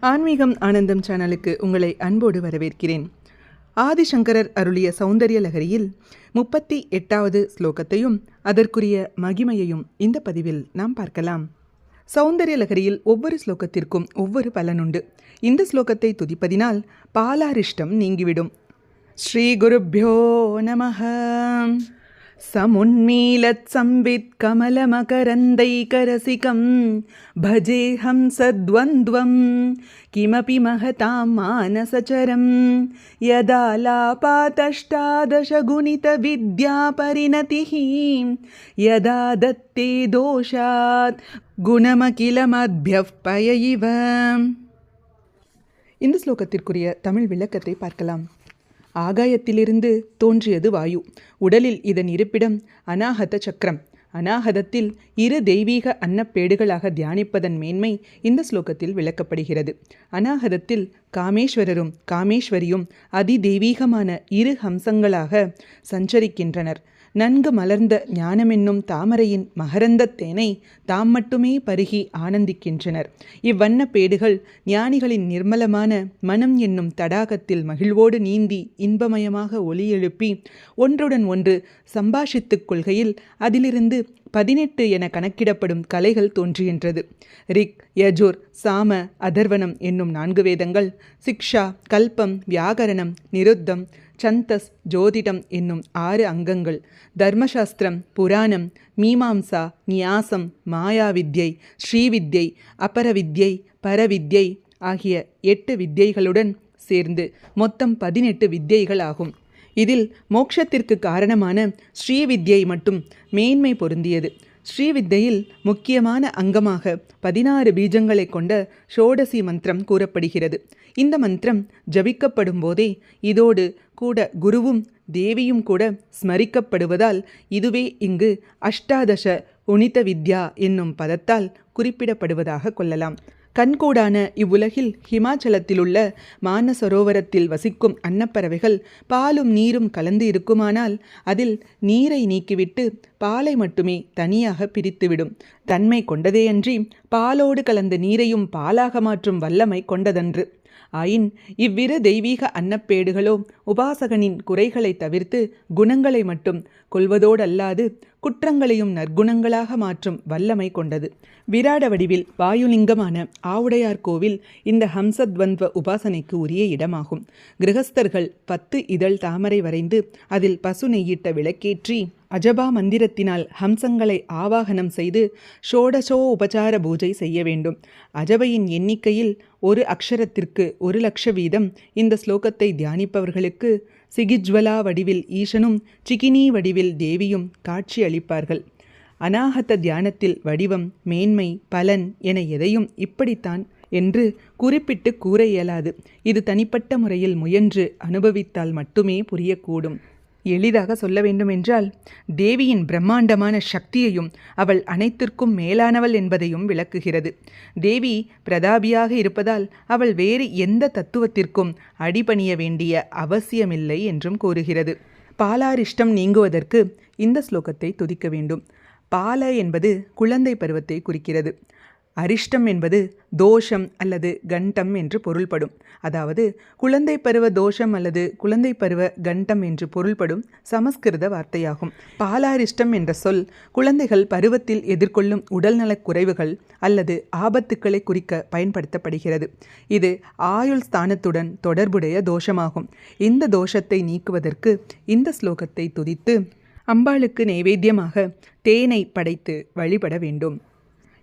ஆன்மீகம் ஆனந்தம் சேனலுக்கு உங்களை அன்போடு வரவேற்கிறேன். ஆதிசங்கரர் அருளிய சௌந்தரிய லகரியில் முப்பத்தி எட்டாவது ஸ்லோகத்தையும் அதற்குரிய மகிமையையும் இந்த பதிவில் நாம் பார்க்கலாம். சௌந்தரிய லகரியில் ஒவ்வொரு ஸ்லோகத்திற்கும் ஒவ்வொரு பலனுண்டு இந்த ஸ்லோகத்தை துதிப்பதினால் பாலாரிஷ்டம் நீங்கிவிடும். ஸ்ரீ குருப்பியோ நமஹ. समुन्मीलत् संवित् कमलमकरन्दैकरसिकं भजेऽहं सद्वन्द्वं किमपि महतां मानसचरं यदा लापातष्टादशगुणितविद्यापरिणतिः यदा दत्ते दोषात् குணமகிலமத்யவ் பய இவ இந்த ஸ்லோகத்திற்குரிய தமிழ் விளக்கத்தை பார்க்கலாம் ஆகாயத்திலிருந்து தோன்றியது வாயு. உடலில் இதன் இருப்பிடம் அநாகத சக்கரம். அநாகதத்தில் இரு தெய்வீக அன்னப்பேடுகளாக தியானிப்பதன் மேன்மை இந்த ஸ்லோகத்தில் விளக்கப்படுகிறது. அநாகதத்தில் காமேஸ்வரரும் காமேஸ்வரியும் அதிதெய்வீகமான இரு ஹம்சங்களாக சஞ்சரிக்கின்றனர். நன்கு மலர்ந்த ஞானமென்னும் தாமரையின் மகரந்தத் தேனை தாம் மட்டுமே பருகி ஆனந்திக்கின்றனர். இவ்வண்ண பேடுகள் ஞானிகளின் நிர்மலமான மனம் என்னும் தடாகத்தில் மகிழ்வோடு நீந்தி இன்பமயமாக ஒலி எழுப்பி ஒன்றுடன் ஒன்று சம்பாஷித்துக் கொள்கையில் அதிலிருந்து பதினெட்டு என கணக்கிடப்படும் கலைகள் தோன்றுகின்றது. ரிக் யஜுர் சாம அதர்வனம் என்னும் நான்கு வேதங்கள் சிக்ஷா கல்பம் வியாகரணம் நிருத்தம் சந்தஸ் ஜோதிடம் என்னும் ஆறு அங்கங்கள். தர்மசாஸ்திரம் புராணம் மீமாம்சா நியாசம் மாயாவித்யை ஸ்ரீவித்யை அபரவித்யை பரவித்யை ஆகிய எட்டு வித்யைகளுடன் சேர்ந்து மொத்தம் பதினெட்டு வித்யைகள் ஆகும் இதில் மோட்சத்திற்கு காரணமான ஸ்ரீவித்யை மட்டும் மேன்மை பொருந்தியது. ஸ்ரீவித்தையில் முக்கியமான அங்கமாக பதினாறு பீஜங்களை கொண்ட ஷோடசி மந்திரம் கூறப்படுகிறது. இந்த மந்திரம் ஜபிக்கப்படும் போதே இதோடு கூட குருவும் தேவியும் கூட ஸ்மரிக்கப்படுவதால் இதுவே இங்கு அஷ்டாதச உனித வித்யா என்னும் பதத்தால் குறிப்பிடப்படுவதாக கொள்ளலாம். கண்கூடான இவ்வுலகில் ஹிமாச்சலத்திலுள்ள மானசரோவரத்தில் வசிக்கும் அன்னப்பறவைகள் பாலும் நீரும் கலந்து இருக்குமானால் அதில் நீரை நீக்கிவிட்டு பாலை மட்டுமே தனியாக பிரித்துவிடும். தன்மை கொண்டதேயன்றி பாலோடு கலந்த நீரையும் பாலாக மாற்றும் வல்லமை கொண்டதன்று. ஆயின் இவ்விரு தெய்வீக அன்னப்பேடுகளோ உபாசகனின் குறைகளை தவிர்த்து குணங்களை மட்டும் கொள்வதோடல்லாது குற்றங்களையும் நற்குணங்களாக மாற்றும் வல்லமை கொண்டது. விராட வடிவில் வாயுலிங்கமான ஆவுடையார் கோவில் இந்த ஹம்சத்வந்த்வ உபாசனைக்கு உரிய இடமாகும். கிரகஸ்தர்கள் பத்து இதழ் தாமரை வரைந்து அதில் பசு நெய்யிட்ட விளக்கேற்றி அஜபா மந்திரத்தினால் ஹம்சங்களை ஆவாகனம் செய்து ஷோடசோ உபசார பூஜை செய்ய வேண்டும். அஜபையின் எண்ணிக்கையில் ஒரு அக்ஷரத்திற்கு ஒரு லட்ச வீதம் இந்த ஸ்லோகத்தை தியானிப்பவர்களுக்கு சிகிஜ்வலா வடிவில் ஈசனும் சிகினி வடிவில் தேவியும் காட்சி அளிப்பார்கள். அநாகத்த தியானத்தில் வடிவம் மேன்மை பலன் என எதையும் இப்படித்தான் என்று குறிப்பிட்டு கூற இயலாது. இது தனிப்பட்ட முறையில் முயன்று அனுபவித்தால் மட்டுமே புரியக்கூடும். எளிதாக சொல்ல வேண்டுமென்றால் தேவியின் பிரம்மாண்டமான சக்தியையும் அவள் அனைத்திற்கும் மேலானவள் என்பதையும் விளக்குகிறது. தேவி பிரதாபியாக இருப்பதால் அவள் வேறு எந்த தத்துவத்திற்கும் அடிபணிய வேண்டிய அவசியமில்லை என்றும் கூறுகிறது. பாலாரிஷ்டம் நீங்குவதற்கு இந்த ஸ்லோகத்தை துதிக்க வேண்டும். பால என்பது குழந்தை பருவத்தை குறிக்கிறது. அரிஷ்டம் என்பது தோஷம் அல்லது கண்டம் என்று பொருள்படும். அதாவது குழந்தை பருவ தோஷம் அல்லது குழந்தை பருவ கண்டம் என்று பொருள்படும் சமஸ்கிருத வார்த்தையாகும். பாலாரிஷ்டம் என்ற சொல் குழந்தைகள் பருவத்தில் எதிர்கொள்ளும் உடல்நலக் குறைவுகள் அல்லது ஆபத்துக்களை குறிக்க பயன்படுத்தப்படுகிறது. இது ஆயுள் ஸ்தானத்துடன் தொடர்புடைய தோஷமாகும். இந்த தோஷத்தை நீக்குவதற்கு இந்த ஸ்லோகத்தை துதித்து அம்பாளுக்கு நைவேத்தியமாக தேனை படைத்து வழிபட வேண்டும்.